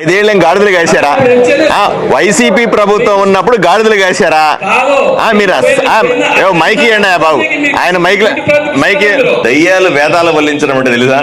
ఐదేళ్ళేం గాడిదలు కాశారా? ఆ, వైసీపీ ప్రభుత్వం ఉన్నప్పుడు గాడిదలు కాశారా? ఆ, మీరు అస్- ఆ, ఏవో మైక్ ఇవ్వండి ఆ బాబు. ఆయన మైక్ మైక్ దయ్యాలు వేదాలు వల్లించడం అంటే తెలుసా?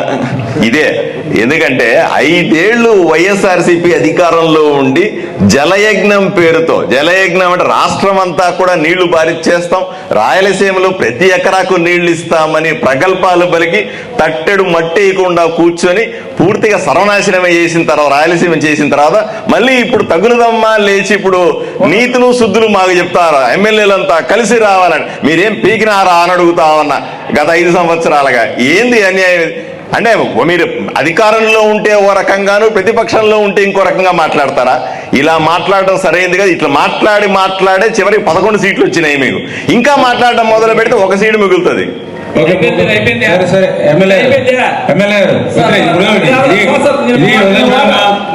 ఇదే. ఎందుకంటే ఐదేళ్ళు వైఎస్ఆర్సీపీ అధికారంలో ఉండి జలయజ్ఞం పేరుతో జలయజ్ఞం అంటే రాష్ట్రం అంతా కూడా నీళ్ళు బారిచ్చేస్తాం రాయలసీమలో ప్రతి ఎకరాకు నీళ్ళు ఇస్తామని ప్రగల్భాలు పలికి తట్టెడు మట్టేయకుండా కూర్చొని పూర్తిగా సర్వనాశనం చేసిన తర్వాత రాయలసీమ చేసిన తర్వాత మళ్ళీ ఇప్పుడు తగులుదమ్మా లేచి ఇప్పుడు నీతులు శుద్ధులు మాకు చెప్తారు? ఎమ్మెల్యేలంతా కలిసి రావాలని. మీరేం పీకినారా అని అడుగుతామన్నా గత ఐదు సంవత్సరాలుగా. ఏంది అన్యాయం అంటే మీరు అధికారంలో ఉంటే ఓ రకంగాను ప్రతిపక్షంలో ఉంటే ఇంకో రకంగా మాట్లాడతారా? ఇలా మాట్లాడడం సరైనది కదా? ఇట్లా మాట్లాడి మాట్లాడే చివరికి పదకొండు సీట్లు వచ్చినాయి మీకు. ఇంకా మాట్లాడడం మొదలు పెడితే ఒక సీటు మిగులుతుంది.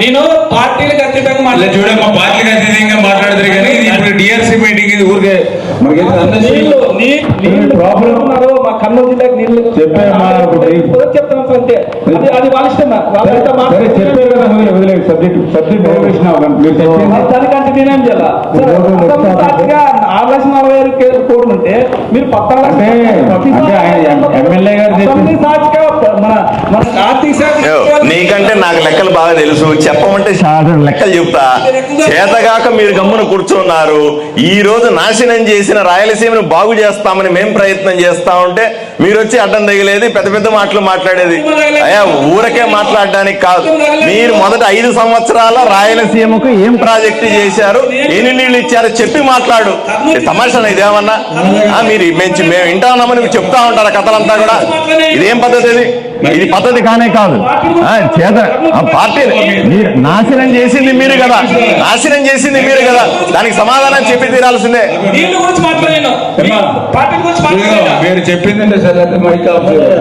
నేను పార్టీలకు అతీతంగా. చూడమ్మా పార్టీలకు అతీతంగా మాట్లాడతారు కానీ ఇది ఇప్పుడు డిఆర్సీ మీటింగ్ ఇది ఊరికే ప్రాబ్లం మా కర్నూలు జిల్లాకి నీళ్ళు. చెప్తాం అంతే. అది అది వాళ్ళ ఇష్టం చెప్పారు కదా వదిలే వదిలేదు సబ్జెక్ట్ సబ్జెక్ట్ దానికంటే నేనేం చేయాలా? ఆరు లక్షల నలభై ఆరు కోర్టు ఉంటే మీరు పద్నాలుగు ఎమ్మెల్యే గారు సాక్షిగా నీకంటే నాకు లెక్కలు బాగా తెలుసు. చెప్పమంటే లెక్కలు చెప్తా. చేతగాక మీరు గమ్మున కూర్చున్నారు. ఈ రోజు నాశనం చేసిన రాయలసీమను బాగు చేస్తామని మేం ప్రయత్నం చేస్తా ఉంటే మీరు వచ్చి అడ్డం తగిలేది పెద్ద పెద్ద మాటలు మాట్లాడేది. అయ్యా ఊరకే మాట్లాడడానికి కాదు. మీరు మొదట ఐదు సంవత్సరాల రాయలసీమకు ఏం ప్రాజెక్టు చేశారు? ఎన్ని నీళ్ళు ఇచ్చారో? చెప్పి మాట్లాడు. తమాషా ఇదేమన్నా? మీరు మేము మేము వింటా ఉన్నామని చెప్తా ఉంటారు కథలంతా కూడా. ఇదేం పద్ధతి ఇది ఇది పద్ధతి కానే కాదు. ఆ, చేత ఆ పార్టీ మీరు నాశనం చేసింది మీరు కదా. నాశనం చేసింది మీరు కదా. దానికి సమాధానం చెప్పి తీరాల్సిందే. మీరు చెప్పిందంటే సరే మైక్ ఆఫ్ చేయాలి.